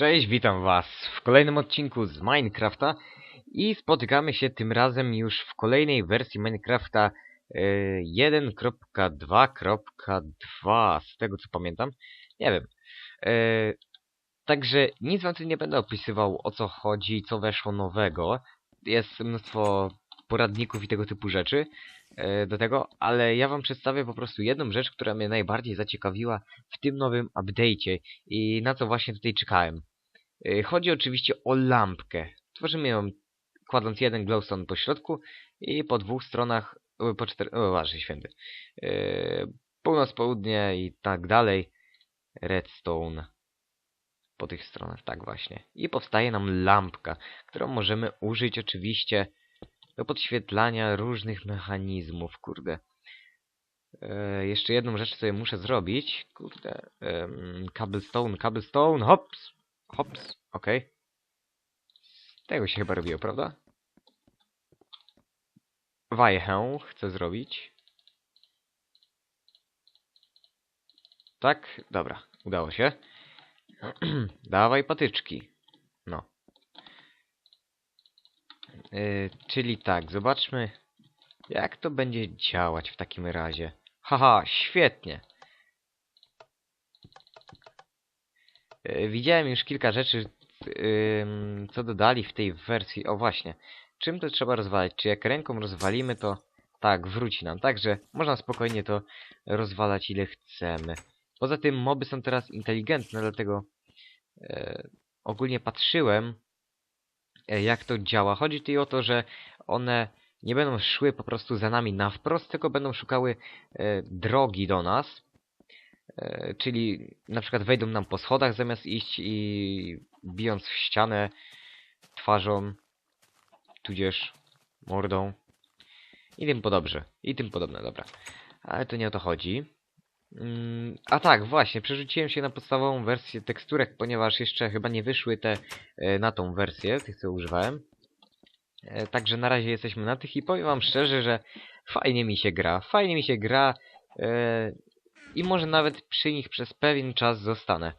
Cześć, witam was w kolejnym odcinku z Minecrafta i spotykamy się tym razem już w kolejnej wersji Minecrafta e, 1.2.2 z tego co pamiętam, nie wiem. E, także nic wam tu nie będę opisywał o co chodzi, co weszło nowego. Jest mnóstwo poradników i tego typu rzeczy e, do tego, ale ja wam przedstawię po prostu jedną rzecz, która mnie najbardziej zaciekawiła w tym nowym update'cie i na co właśnie tutaj czekałem. Y, Chodzi oczywiście o lampkę. Tworzymy ją kładąc jeden glowstone po środku i po dwóch stronach, y, po cztery, o Boże święty, yy, północ, południe i tak dalej, redstone po tych stronach, tak właśnie. I powstaje nam lampka, którą możemy użyć oczywiście do podświetlania różnych mechanizmów, kurde. E, jeszcze jedną rzecz sobie muszę zrobić. Kurde. Um, cobblestone, cobblestone, hops, hops, okej. Z tego się chyba robiło, prawda? Wajchę chcę zrobić. Tak? Dobra, udało się. Dawaj patyczki. No. Yy, czyli tak, zobaczmy jak to będzie działać w takim razie. Haha, świetnie. Widziałem już kilka rzeczy, ym, co dodali w tej wersji. O właśnie, czym to trzeba rozwalać? Czy jak ręką rozwalimy, to tak, wróci nam. Także można spokojnie to rozwalać ile chcemy. Poza tym moby są teraz inteligentne, dlatego e, ogólnie patrzyłem e, jak to działa. Chodzi tutaj o to, że one nie będą szły po prostu za nami na wprost, tylko będą szukały e, drogi do nas. E, czyli na przykład wejdą nam po schodach zamiast iść i bijąc w ścianę twarzą, tudzież mordą i tym podobne. I tym podobne, dobra. Ale to nie o to chodzi. Mm, a tak, właśnie, przerzuciłem się na podstawową wersję teksturek, ponieważ jeszcze chyba nie wyszły te e, na tą wersję, tych co używałem. E, Także na razie jesteśmy na tych i powiem wam szczerze, że fajnie mi się gra, fajnie mi się gra i może nawet przy nich przez pewien czas zostanę.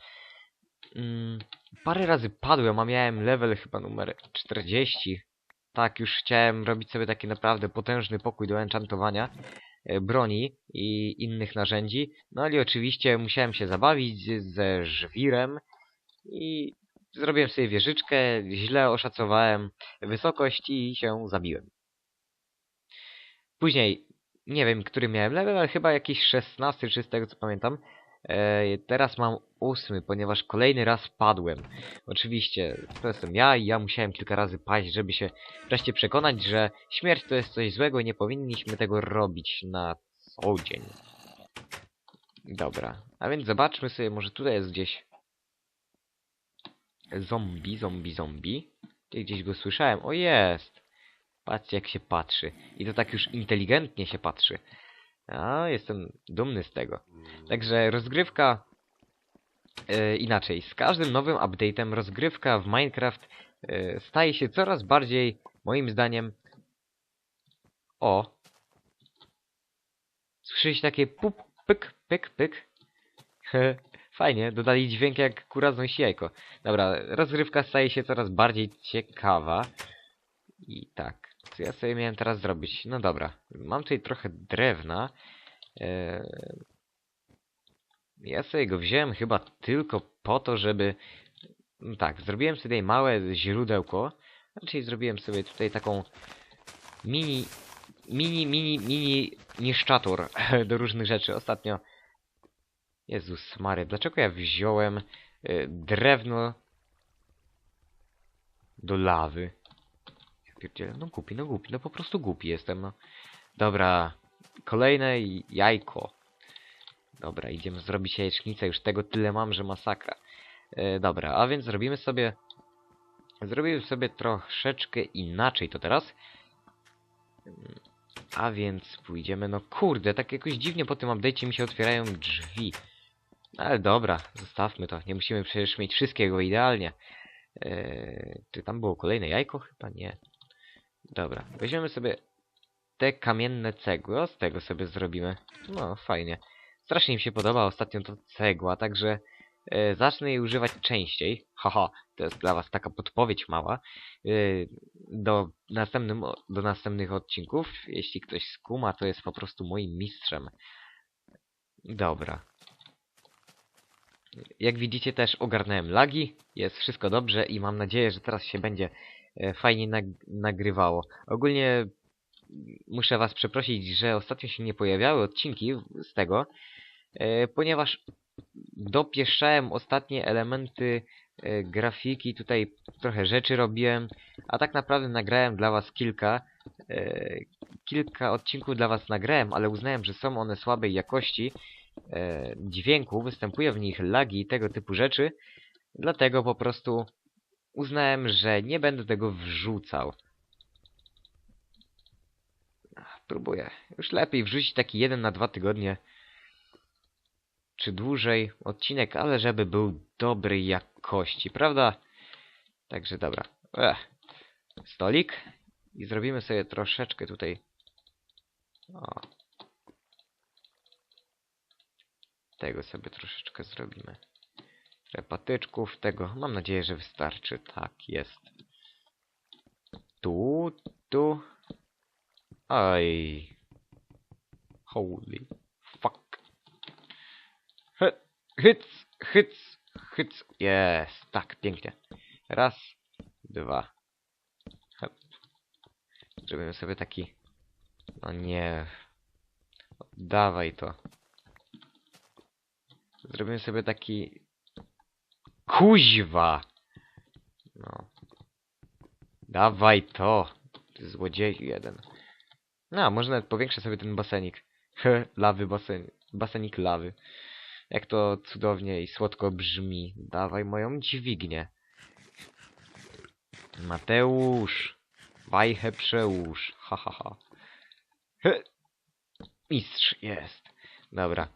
Mm, parę razy padłem, a miałem level chyba numer 40. Tak, już chciałem robić sobie taki naprawdę potężny pokój do enchantowania e, broni i innych narzędzi. No i oczywiście musiałem się zabawić ze żwirem i zrobiłem sobie wieżyczkę, źle oszacowałem wysokość i się zabiłem. Później, nie wiem, który miałem level, ale chyba jakiś 16 czy z tego co pamiętam. E, teraz mam ósmy, ponieważ kolejny raz padłem. Oczywiście, to jestem ja i ja musiałem kilka razy paść, żeby się wreszcie przekonać, że śmierć to jest coś złego i nie powinniśmy tego robić na co dzień. Dobra, a więc zobaczmy sobie, może tutaj jest gdzieś zombie, zombie, zombie. Gdzieś go słyszałem. O jest! Patrzcie jak się patrzy. I to tak już inteligentnie się patrzy. A, jestem dumny z tego. Także rozgrywka... E, inaczej, z każdym nowym update'em rozgrywka w Minecraft e, staje się coraz bardziej, moim zdaniem... O! Słyszeliście takie pup, pyk, pyk, pyk? Fajnie, dodali dźwięk jak kura znosi jajko. Dobra, rozgrywka staje się coraz bardziej ciekawa. I tak, co ja sobie miałem teraz zrobić? No dobra, mam tutaj trochę drewna. Eee, ja sobie go wziąłem chyba tylko po to, żeby... no Tak, zrobiłem sobie tutaj małe źródełko. Czyli zrobiłem sobie tutaj taką mini, mini, mini, mini niszczator do różnych rzeczy. Ostatnio Jezus Mary, dlaczego ja wziąłem y, drewno do lawy? Pierdzielę, no głupi, no głupi, no po prostu głupi jestem, no. Dobra, kolejne jajko. Dobra, idziemy zrobić jajecznicę, już tego tyle mam, że masakra. E, dobra, a więc zrobimy sobie... Zrobimy sobie troszeczkę inaczej to teraz. A więc pójdziemy, no kurde, tak jakoś dziwnie po tym update'cie mi się otwierają drzwi. Ale dobra, zostawmy to. Nie musimy przecież mieć wszystkiego idealnie. Eee, czy tam było kolejne jajko? Chyba nie. Dobra, weźmiemy sobie te kamienne cegły. O, z tego sobie zrobimy. No, fajnie. Strasznie mi się podoba ostatnio to cegła, także e, zacznę jej używać częściej. Haha, to jest dla was taka podpowiedź mała. E, do, następnym, do następnych odcinków. Jeśli ktoś skuma, to jest po prostu moim mistrzem. Dobra. Jak widzicie też ogarnąłem lagi, jest wszystko dobrze i mam nadzieję, że teraz się będzie fajnie nag nagrywało. Ogólnie muszę was przeprosić, że ostatnio się nie pojawiały odcinki z tego, e, ponieważ dopieszczałem ostatnie elementy e, grafiki, tutaj trochę rzeczy robiłem, a tak naprawdę nagrałem dla was kilka, e, kilka odcinków dla was nagrałem, ale uznałem, że są one słabej jakości e, dźwięku, występują w nich lagi i tego typu rzeczy, dlatego po prostu uznałem, że nie będę tego wrzucał. Próbuję. Już lepiej wrzucić taki jeden na dwa tygodnie. Czy dłużej odcinek, ale żeby był dobrej jakości, prawda? Także dobra. Ech. Stolik. I zrobimy sobie troszeczkę tutaj. O. Tego sobie troszeczkę zrobimy. Trochę patyczków, tego. Mam nadzieję, że wystarczy. Tak, jest. Tu, tu. Aj. Holy fuck. Hy, hyc, hyc, hyc. Jest, tak, pięknie. Raz, dwa. Hop. Zrobimy sobie taki... No nie. Dawaj to. Zrobimy sobie taki... Kuźwa! No. Dawaj to! Ty złodzieju jeden. No, może nawet powiększę sobie ten basenik. lawy basen... Basenik lawy. Jak to cudownie i słodko brzmi. Dawaj moją dźwignię. Mateusz. Wajchę przełóż. Ha, ha, ha. Mistrz jest. Dobra.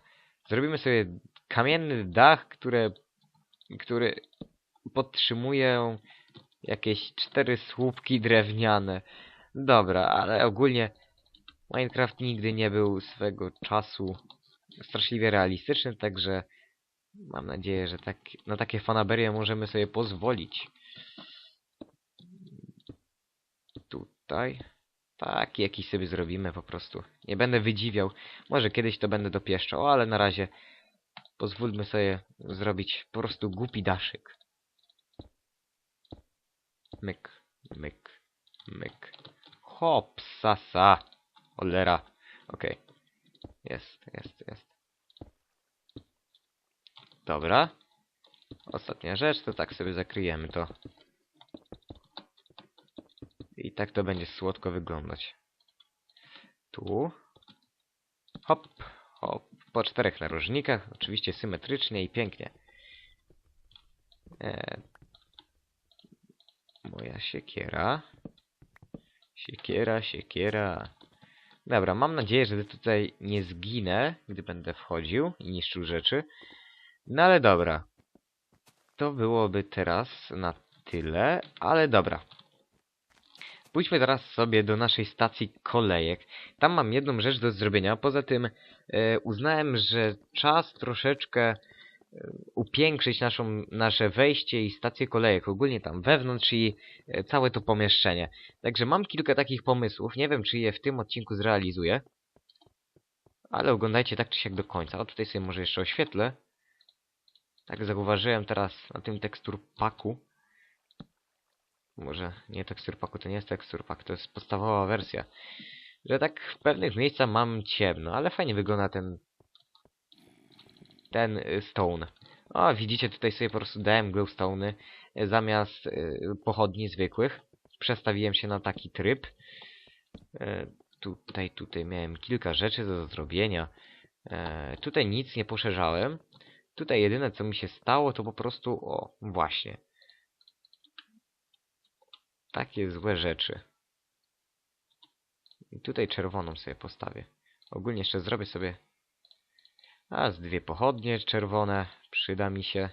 Zrobimy sobie kamienny dach, które, który podtrzymuje jakieś cztery słupki drewniane. Dobra, ale ogólnie Minecraft nigdy nie był swego czasu straszliwie realistyczny, także mam nadzieję, że tak, na takie fanaberie możemy sobie pozwolić. Tutaj. Tak, jakiś sobie zrobimy po prostu. Nie będę wydziwiał. Może kiedyś to będę dopieszczał, ale na razie pozwólmy sobie zrobić po prostu głupi daszyk. Myk, myk, myk. Hop, sasa. Olera. Okej. Jest, jest, jest. Dobra. Ostatnia rzecz, to tak sobie zakryjemy to. I tak to będzie słodko wyglądać. Tu. Hop, hop. Po czterech narożnikach. Oczywiście symetrycznie i pięknie. E, moja siekiera. Siekiera, siekiera. Dobra, mam nadzieję, że tutaj nie zginę, gdy będę wchodził i niszczył rzeczy. No ale dobra. To byłoby teraz na tyle, ale dobra. Pójdźmy teraz sobie do naszej stacji kolejek. Tam mam jedną rzecz do zrobienia. Poza tym uznałem, że czas troszeczkę e, upiększyć naszą, nasze wejście i stację kolejek. Ogólnie tam wewnątrz i e, całe to pomieszczenie. Także mam kilka takich pomysłów. Nie wiem, czy je w tym odcinku zrealizuję. Ale oglądajcie tak czy siak do końca. O, tutaj sobie może jeszcze oświetlę. Tak zauważyłem teraz na tym tekstur paku. Może nie tekstur paku, to nie jest tekstur pak, to jest podstawowa wersja. Że tak w pewnych miejscach mam ciemno, ale fajnie wygląda ten ten y, stone. O, widzicie, tutaj sobie po prostu dałem glowstone'y zamiast y, pochodni zwykłych. Przestawiłem się na taki tryb. Y, tutaj, tutaj miałem kilka rzeczy do zrobienia. E, tutaj nic nie poszerzałem. Tutaj jedyne co mi się stało to po prostu, o, właśnie. Takie złe rzeczy. I tutaj czerwoną sobie postawię. Ogólnie jeszcze zrobię sobie a z dwie pochodnie czerwone. Przyda mi się.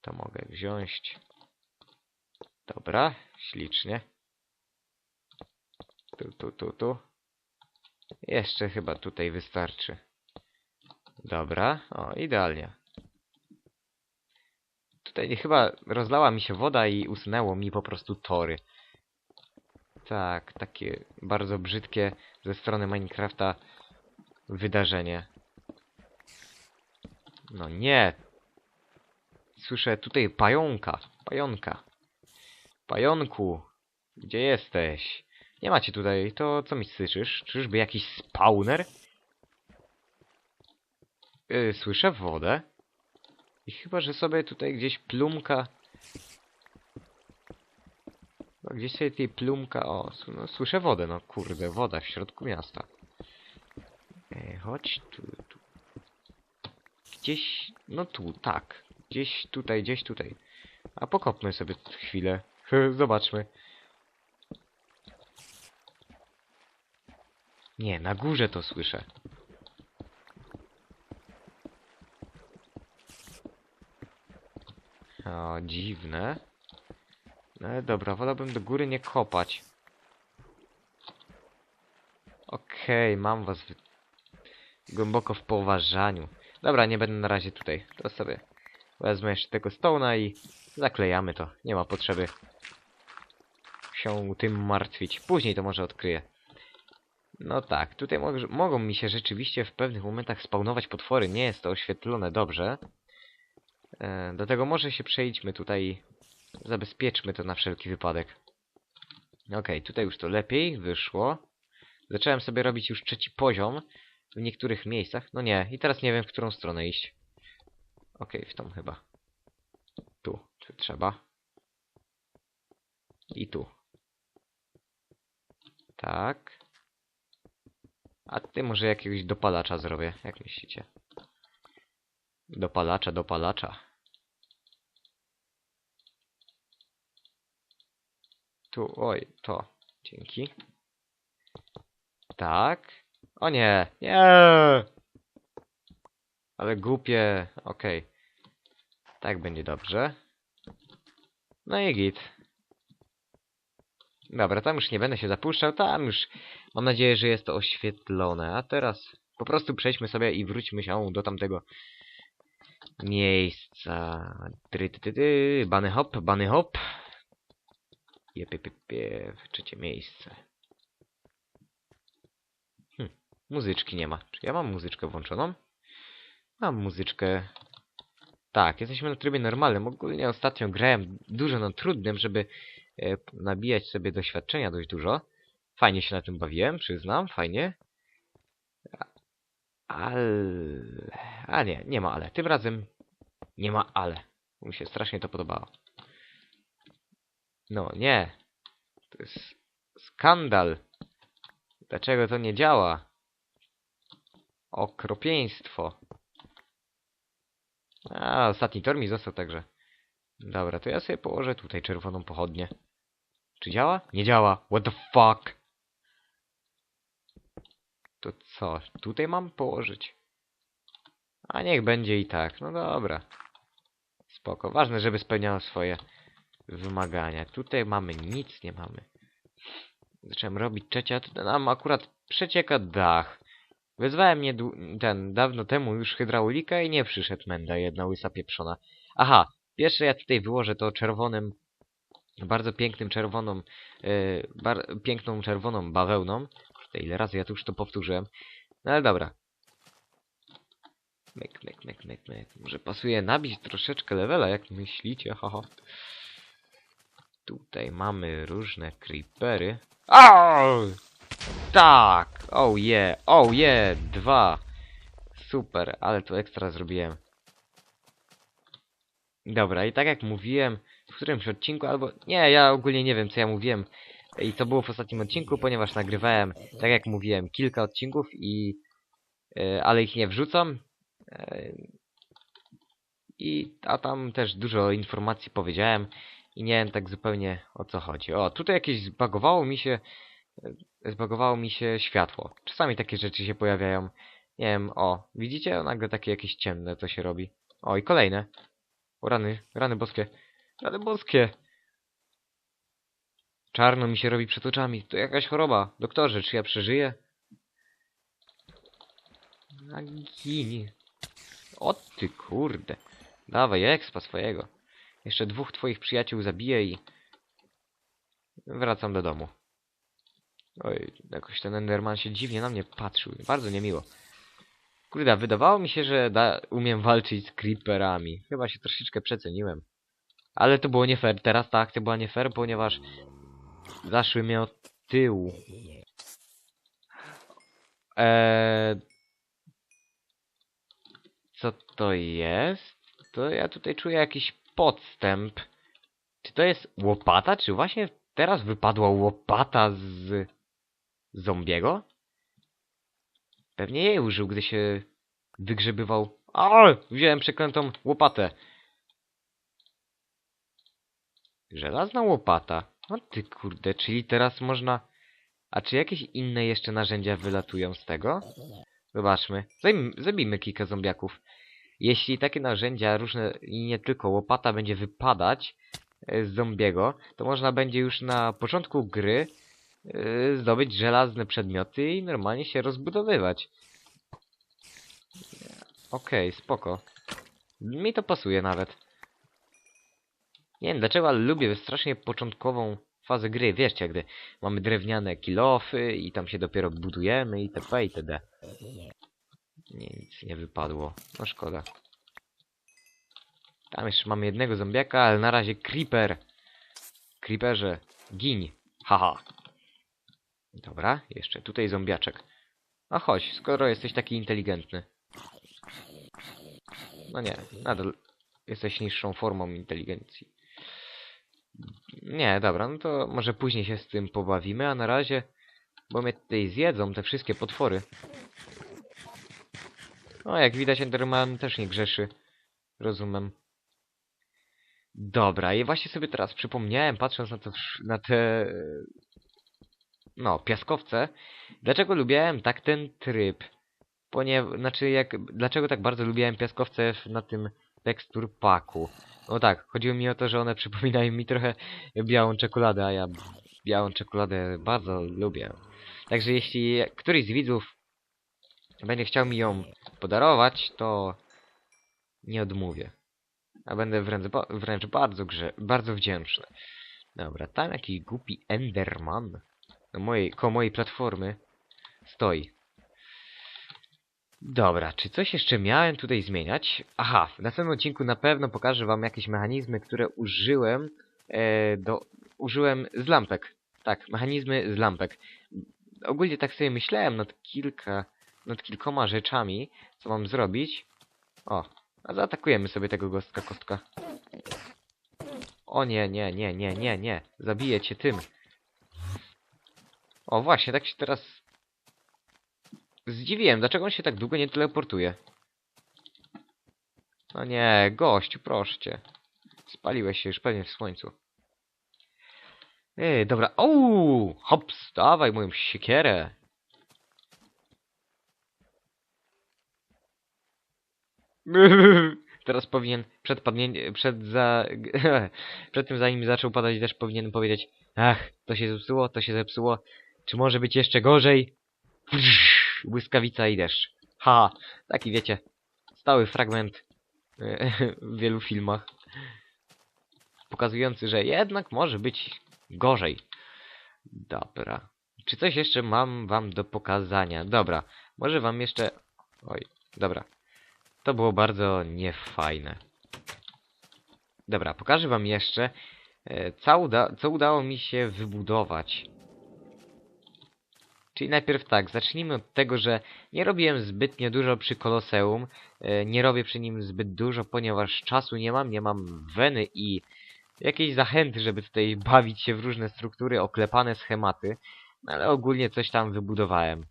To mogę wziąć. Dobra, ślicznie. Tu, tu, tu, tu. Jeszcze chyba tutaj wystarczy. Dobra, o, idealnie. Tutaj chyba rozlała mi się woda i usunęło mi po prostu tory. Tak, takie bardzo brzydkie ze strony Minecrafta wydarzenie. No nie. Słyszę tutaj pająka. Pająka. Pająku. Gdzie jesteś? Nie macie tutaj. To co mi syczysz? Czyżby jakiś spawner? Yy, słyszę wodę. I chyba, że sobie tutaj gdzieś plumka... No, gdzieś sobie tej plumka... O, no, słyszę wodę, no kurde, woda w środku miasta. Ej, chodź tu, tu. Gdzieś... No tu, tak. Gdzieś tutaj, gdzieś tutaj. A pokopmy sobie chwilę. Zobaczmy. Nie, na górze to słyszę. O, dziwne. Ale dobra, wolałbym do góry nie kopać. Okej, mam was w... głęboko w poważaniu. Dobra, nie będę na razie tutaj. To sobie wezmę jeszcze tego stona i zaklejamy to. Nie ma potrzeby się tym martwić. Później to może odkryję. No tak, tutaj mo mogą mi się rzeczywiście w pewnych momentach spawnować potwory. Nie jest to oświetlone dobrze. E, do tego może się przejdźmy tutaj zabezpieczmy to na wszelki wypadek. Okej, tutaj już to lepiej wyszło. Zacząłem sobie robić już trzeci poziom w niektórych miejscach. No nie, i teraz nie wiem, w którą stronę iść. Okej, w tą chyba. Tu trzeba. I tu. Tak. A ty może jakiegoś dopalacza zrobię, jak myślicie? Dopalacza, dopalacza. Tu, oj, to. Dzięki. Tak. O nie, nie! Ale głupie, okej. Tak będzie dobrze. No i git. Dobra, tam już nie będę się zapuszczał, tam już mam nadzieję, że jest to oświetlone. A teraz po prostu przejdźmy sobie i wróćmy się do tamtego miejsca. Try, ty, ty, ty. Hop, bany hop. Jep, jep, jep. Trzecie miejsce. Hm, muzyczki nie ma. Czy ja mam muzyczkę włączoną? Mam muzyczkę. Tak, jesteśmy na trybie normalnym. Ogólnie ostatnio grałem dużo na trudnym, żeby e, nabijać sobie doświadczenia dość dużo. Fajnie się na tym bawiłem, przyznam, fajnie. Ale... A nie, nie ma ale. Tym razem nie ma ale. Mi się strasznie to podobało. No, nie. To jest skandal. Dlaczego to nie działa? Okropieństwo. A, ostatni tor mi został także. Dobra, to ja sobie położę tutaj czerwoną pochodnię. Czy działa? Nie działa. What the fuck? To co? Tutaj mam położyć? A niech będzie i tak. No dobra. Spoko. Ważne, żeby spełniało swoje wymagania. Tutaj mamy nic, nie mamy. Zacząłem robić trzecie, a tutaj nam akurat przecieka dach. Wezwałem nie ten dawno temu już hydraulika i nie przyszedł menda, jedna łysa pieprzona. Aha, pierwsze ja tutaj wyłożę to czerwonym, bardzo pięknym czerwoną, yy, bar piękną czerwoną bawełną. Kurde, ile razy ja tu już to powtórzyłem. No ale dobra. Myk, myk, myk, myk, myk. Może pasuje nabić troszeczkę levela, jak myślicie, haha. Tutaj mamy różne creepery. Au! Tak! Oh yeah! Oh yeah! Dwa! Super, ale to ekstra zrobiłem. Dobra, i tak jak mówiłem w którymś odcinku, albo... Nie, ja ogólnie nie wiem, co ja mówiłem i co było w ostatnim odcinku, ponieważ nagrywałem, tak jak mówiłem, kilka odcinków i... e, ale ich nie wrzucam. E, I... A tam też dużo informacji powiedziałem i nie wiem tak zupełnie o co chodzi. O, tutaj jakieś zbagowało mi się zbagowało mi się światło. Czasami takie rzeczy się pojawiają. Nie wiem, o, widzicie? Nagle takie jakieś ciemne to się robi. O, i kolejne. O, rany, rany boskie. Rany boskie! Czarno mi się robi przed oczami. To jakaś choroba. Doktorze, czy ja przeżyję? A gini. O ty kurde. Dawaj, expa swojego. Jeszcze dwóch twoich przyjaciół zabiję i... Wracam do domu. Oj, jakoś ten Enderman się dziwnie na mnie patrzył. Bardzo niemiło. Kurde, wydawało mi się, że da, umiem walczyć z creeperami. Chyba się troszeczkę przeceniłem. Ale to było nie fair. Teraz ta akcja była nie fair, ponieważ zaszły mnie od tyłu. Eee... Co to jest? To ja tutaj czuję jakiś podstęp. Czy to jest łopata? Czy właśnie teraz wypadła łopata z zombiego? Pewnie jej użył, gdy się wygrzebywał. A! Wziąłem przeklętą łopatę. Żelazna łopata. No ty kurde, czyli teraz można... A czy jakieś inne jeszcze narzędzia wylatują z tego? Zobaczmy. Zabijmy kilka zombiaków. Jeśli takie narzędzia różne i nie tylko łopata będzie wypadać e, z zombiego, to można będzie już na początku gry e, zdobyć żelazne przedmioty i normalnie się rozbudowywać. Okej, spoko. Mi to pasuje nawet. Nie wiem dlaczego, ale lubię strasznie początkową fazę gry. Wiecie, gdy mamy drewniane kilofy i tam się dopiero budujemy itp. itd. Nie, nic nie wypadło. No szkoda. Tam jeszcze mamy jednego zombiaka, ale na razie creeper. Creeperze, giń. Haha. Dobra, jeszcze tutaj zombiaczek. A chodź, skoro jesteś taki inteligentny. No nie, nadal jesteś niższą formą inteligencji. Nie, dobra, no to może później się z tym pobawimy, a na razie, bo mnie tutaj zjedzą te wszystkie potwory. No, jak widać, Enderman też nie grzeszy. Rozumiem. Dobra, i właśnie sobie teraz przypomniałem, patrząc na, to, na te... No, piaskowce, dlaczego lubiałem tak ten tryb. Ponieważ, znaczy, jak, dlaczego tak bardzo lubiłem piaskowce na tym tekstur paku. No tak, chodziło mi o to, że one przypominają mi trochę białą czekoladę, a ja białą czekoladę bardzo lubię. Także jeśli któryś z widzów będzie chciał mi ją podarować, to nie odmówię. A będę wręcz, wręcz bardzo grze, bardzo wdzięczny. Dobra, tam jakiś głupi Enderman na mojej, koło mojej platformy stoi. Dobra, czy coś jeszcze miałem tutaj zmieniać? Aha, w następnym odcinku na pewno pokażę wam jakieś mechanizmy, które użyłem e, do... użyłem z lampek. Tak, mechanizmy z lampek. Ogólnie tak sobie myślałem nad kilka... nad kilkoma rzeczami, co mam zrobić. O, a zaatakujemy sobie tego gostka kostka. O nie, nie, nie, nie, nie, nie. Zabiję cię tym. O właśnie, tak się teraz Zdziwiłem, dlaczego on się tak długo nie teleportuje. No nie, gościu, proszę cię. Spaliłeś się już pewnie w słońcu. Ej, dobra. Ouu! Hops, dawaj moją siekierę. Teraz powinien przed przed za... przed tym zanim zaczął padać też powinien powiedzieć Ach, to się zepsuło, to się zepsuło. Czy może być jeszcze gorzej? Błyskawica i deszcz. Ha, taki wiecie, stały fragment e, w wielu filmach. Pokazujący, że jednak może być gorzej. Dobra. Czy coś jeszcze mam wam do pokazania? Dobra, może wam jeszcze... Oj, dobra. To było bardzo niefajne. Dobra, pokażę wam jeszcze, e, co, uda co udało mi się wybudować. Czyli najpierw tak, zacznijmy od tego, że nie robiłem zbytnio dużo przy Koloseum. E, nie robię przy nim zbyt dużo, ponieważ czasu nie mam, nie mam weny i jakiejś zachęty, żeby tutaj bawić się w różne struktury, oklepane schematy. No, ale ogólnie coś tam wybudowałem.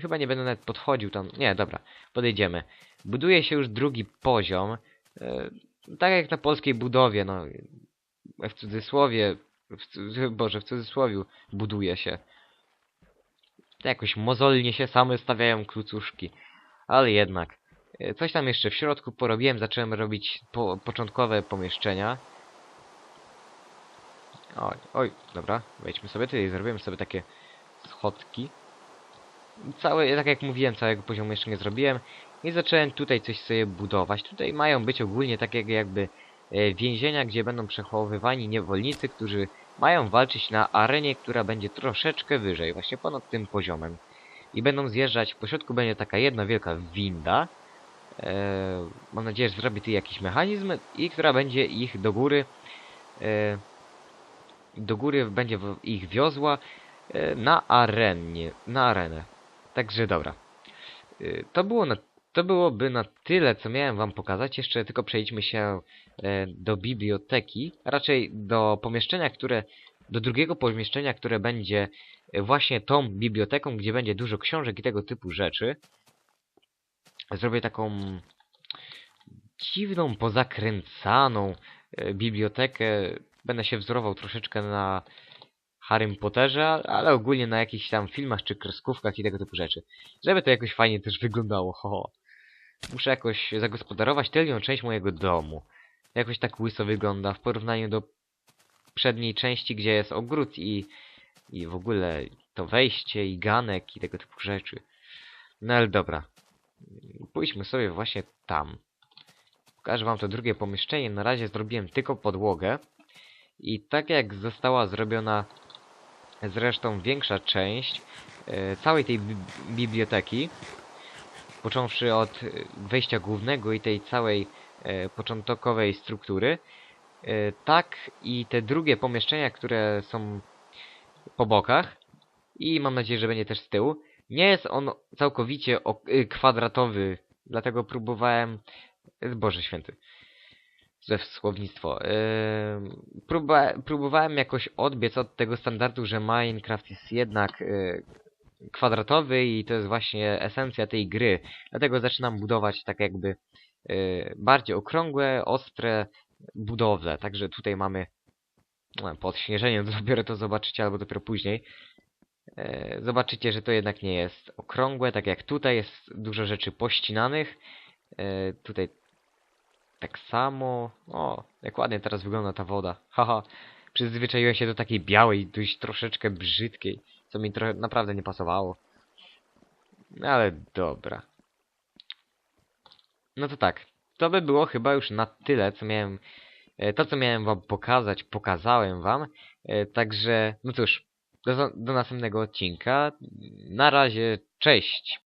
Chyba nie będę nawet podchodził tam. Nie, dobra, podejdziemy. Buduje się już drugi poziom. E, tak jak na polskiej budowie, no. W cudzysłowie, w cu Boże, w cudzysłowiu buduje się. Jakoś mozolnie się same stawiają klucuszki. Ale jednak. E, Coś tam jeszcze w środku porobiłem, zacząłem robić po początkowe pomieszczenia. Oj, oj, dobra, wejdźmy sobie tutaj, zrobimy sobie takie schodki. Całe, tak jak mówiłem, całego poziomu jeszcze nie zrobiłem. I zacząłem tutaj coś sobie budować. Tutaj mają być ogólnie tak jak jakby e, więzienia, gdzie będą przechowywani niewolnicy, którzy mają walczyć na arenie, która będzie troszeczkę wyżej, właśnie ponad tym poziomem. I będą zjeżdżać, po środku będzie taka jedna wielka winda. E, mam nadzieję, że zrobi tu jakiś mechanizm i która będzie ich do góry e, do góry będzie ich wiozła na arenie, na arenę. Także dobra. Y, To było na, to byłoby na tyle, co miałem wam pokazać. Jeszcze tylko przejdźmy się e, do biblioteki, raczej do pomieszczenia, które do drugiego pomieszczenia, które będzie e, właśnie tą biblioteką, gdzie będzie dużo książek i tego typu rzeczy. Zrobię taką dziwną, pozakręcaną e, bibliotekę. Będę się wzorował troszeczkę na Harrym Potterze, ale ogólnie na jakichś tam filmach czy kreskówkach i tego typu rzeczy. Żeby to jakoś fajnie też wyglądało, ho, ho. Muszę jakoś zagospodarować tylnią część mojego domu. Jakoś tak łyso wygląda w porównaniu do przedniej części, gdzie jest ogród i, i w ogóle to wejście i ganek i tego typu rzeczy. No ale dobra. Pójdźmy sobie właśnie tam. Pokażę wam to drugie pomieszczenie. Na razie zrobiłem tylko podłogę. I tak jak została zrobiona zresztą większa część e, całej tej bi biblioteki, począwszy od wejścia głównego i tej całej e, początkowej struktury, e, tak i te drugie pomieszczenia, które są po bokach i mam nadzieję, że będzie też z tyłu, nie jest on całkowicie kwadratowy, dlatego próbowałem... Boże święty. Złe słownictwo. Yy, próba, próbowałem jakoś odbiec od tego standardu, że Minecraft jest jednak yy, kwadratowy i to jest właśnie esencja tej gry. Dlatego zaczynam budować tak jakby yy, bardziej okrągłe, ostre budowle. Także tutaj mamy no, po odśnieżeniu dopiero to zobaczycie, albo dopiero później. Yy, zobaczycie, że to jednak nie jest okrągłe, tak jak tutaj jest dużo rzeczy pościnanych. Yy, tutaj tak samo. O, jak ładnie teraz wygląda ta woda. Haha. Przyzwyczaiłem się do takiej białej, dość troszeczkę brzydkiej, co mi trochę naprawdę nie pasowało. Ale dobra. No to tak. To by było chyba już na tyle, co miałem. e, To, co miałem wam pokazać, pokazałem wam. E, Także, no cóż, do, do następnego odcinka. Na razie, cześć.